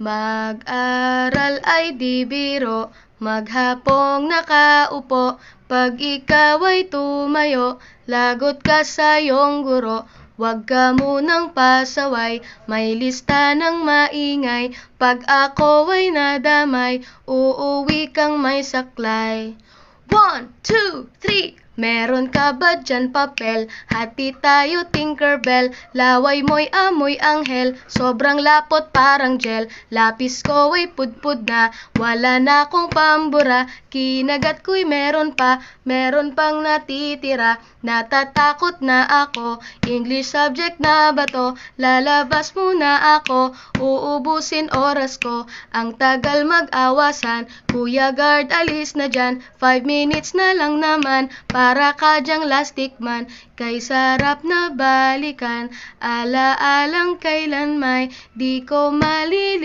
Mag-aral ay di biro, maghapong nakaupo, pag ikaw ay tumayo, lagot ka sa iyong guro. Huwag ka munang pasaway, may lista ng maingay, pag ako ay nadamay, uuwi kang may saklay. One, two, three! Meron ka ba dyan papel? Hati tayo Tinkerbell Laway mo'y amoy anghel. Sobrang lapot parang gel. Lapis ko ay pudpud na. Wala na akong pambura. Kinagat ko'y meron pa. Meron pang natitira. Natatakot na ako. English subject na ba to? Lalabas muna ako. Uubusin oras ko. Ang tagal mag-awasan. Kuya guard alis na dyan. Five minutes na lang naman Para ka dyang lastic man Kay sarap na balikan. Ala-alang kailan may Di ko malili